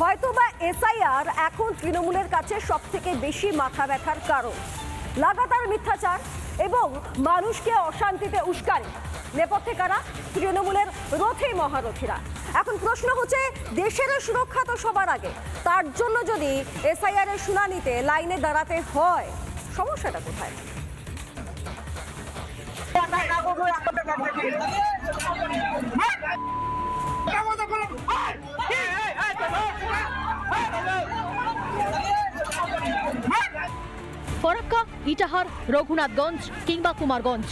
হয়তোবা এসআইআর এখন তৃণমূলের কাছে সব থেকে বেশি মাথা ব্যথার কারণ লাগাতার মিথ্যাচার এবং মানুষকে অশান্তিতে উস্কানি নেপথ্যে কারা তৃণমূলের রথী মহারথীরা এখন প্রশ্ন হচ্ছে দেশের সুরক্ষা তো সবার আগে তার জন্য যদি এসআইআর এর শুনানিতে লাইনে দাঁড়াতে হয় সমস্যাটা কোথায় ফরাক্কা, ইটাহার, রঘুনাথগঞ্জ কিংবা কুমারগঞ্জ।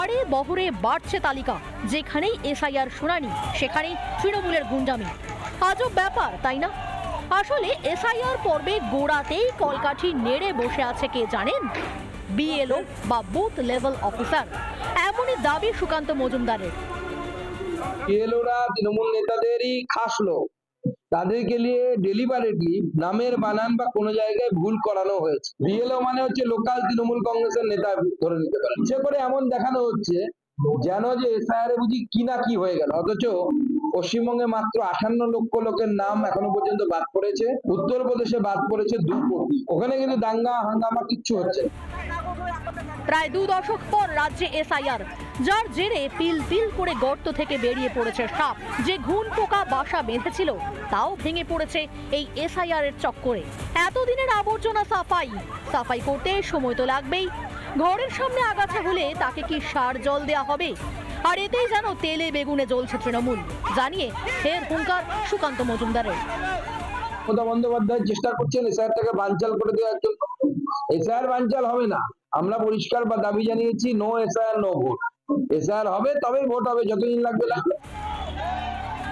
আরে বহরে বাড়ছে তালিকা, যেখানেই এসআইআর শুনানি, সেখানেই তৃণমূলের গুন্ডামি। আজব ব্যাপার, তাই না? আসলে এসআইআর পর্বে গোড়াতেই কলকাঠি নেড়ে বসে আছে কে জানেন? বিএলও বা বুথ লেভেল অফিসার। এমনই দাবি সুকান্ত মজুমদারের। এলোরা তৃণমূল নেতাদেরই খাস লোক তাদেরকে নিয়ে ডেলিভারেটলি নামের বানান বা কোনো জায়গায় ভুল করানো হয়েছে। বিএলও মানে হচ্ছে লোকাল তৃণমূল কংগ্রেসের নেতা ধরে নিতে পারে। ইচ্ছে করে এমন দেখানো হচ্ছে যেন যে এসআইআর বুঝি কি না কি হয়ে গেল। অথচ পশ্চিমবঙ্গে মাত্র আঠান্ন লক্ষ লোকের নাম এখনও পর্যন্ত বাদ পড়েছে। উত্তরপ্রদেশে বাদ পড়েছে দু কোটি। ওখানে কিন্তু দাঙ্গা, হাঙ্গামা কিচ্ছু হচ্ছে। প্রায় দু দশক পর রাজ্যে এসআইআর, যার জেরে পিল পিল করে গর্ত থেকে বেরিয়ে পড়েছে সাপ। যে ঘুন পোকা বাসা বেঁধেছিল, তাও ভেঙে পড়েছে এই এসআইআর এর চক্করে। এতদিনের আবর্জনা সাফাই সাফাই করতে সময় তো লাগবেই। ঘরের সামনে আগাছা হলে তাকে কি সার জল দেয়া হবে? আর এতেই যেন তেলে বেগুনে জ্বলছে তৃণমূল। জানিয়ে ফের হুঙ্কার সুকান্ত মজুমদারের। মমতা বন্দ্যোপাধ্যায় চেষ্টা করছেন এসআইআরটাকে বানচাল করে দেওয়ার জন্য। এসআইআর বানচাল হবে না। আমরা পরিষ্কার বা দাবি জানিয়েছি no SIR no vote SIR হবে, তবেই ভোট হবে, যতদিন লাগবে লাগবে।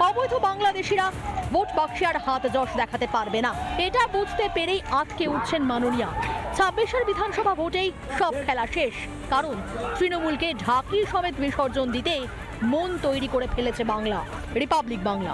অবৈধ বাংলাদেশিরা ভোট বাক্সে আর হাত যশ দেখাতে পারবে না। এটা বুঝতে পেরেই আটকে উঠছেন মাননীয়া। ছাব্বিশের বিধানসভা ভোটেই সব খেলা শেষ। কারণ তৃণমূলকে ঢাকি সমেত বিসর্জন দিতে মন তৈরি করে ফেলেছে বাংলা, রিপাবলিক বাংলা।